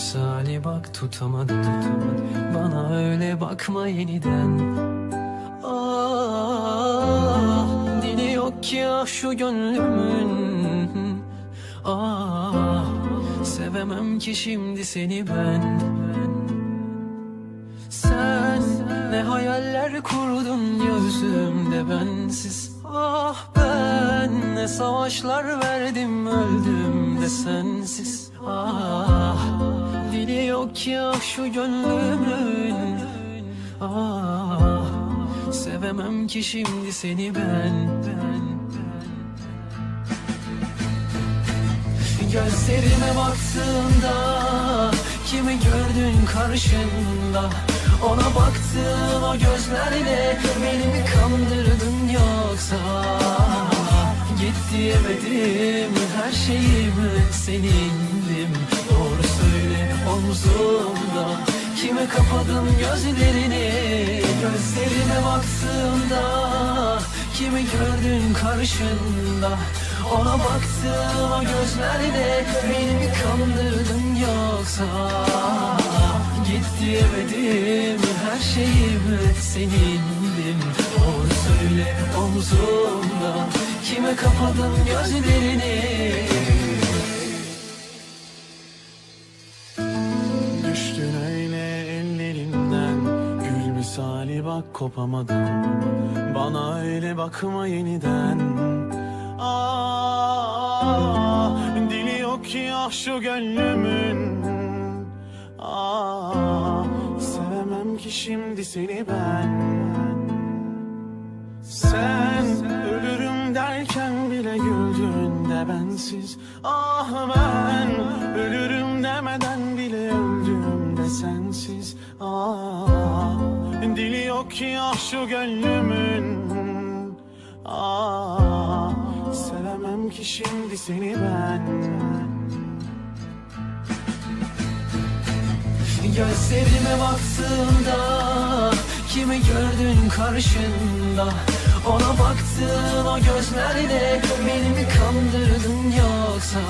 misali bak tutamadım Bana öyle bakma yeniden. Ah dili yok ki ah şu gönlümün. Ah sevemem ki şimdi seni ben. Sen ne hayaller kurdun gözümde bensiz. Ah ben ne savaşlar verdim öldüm de sensiz. Ah dili yok ah şu gönlümün. Ah sevemem ki şimdi seni ben. Gözlerime baktığında kimi gördün karşında Ona baktığın o gözlerle beni mi kandırdın yoksa? Git diyemedim her şeyimi senindim omzumda. Kime kapadın gözlerini Gözlerime baktığımda. Kimi gördün karşında Ona baktığın o gözlerle Beni mi kandırdın yoksa. Git diyemedim her şeyimi senindim. Doğru söyle omzumda. Kime kapadın gözlerini bak kopamadım. Bana öyle bakma yeniden. Ah, dili yok ki ah şu gönlümün. Ah, sevemem ki şimdi seni ben. Sen ölürüm derken bile güldün de bensiz. Ah ben ölürüm demeden bile öldüm de sensiz. Ah dili yok ki ah şu gönlümün. Ah sevemem ki şimdi seni ben. Gözlerime baktığımda Kimi gördün karşında? Ona baktığın o gözlerle Beni mi kandırdın yoksa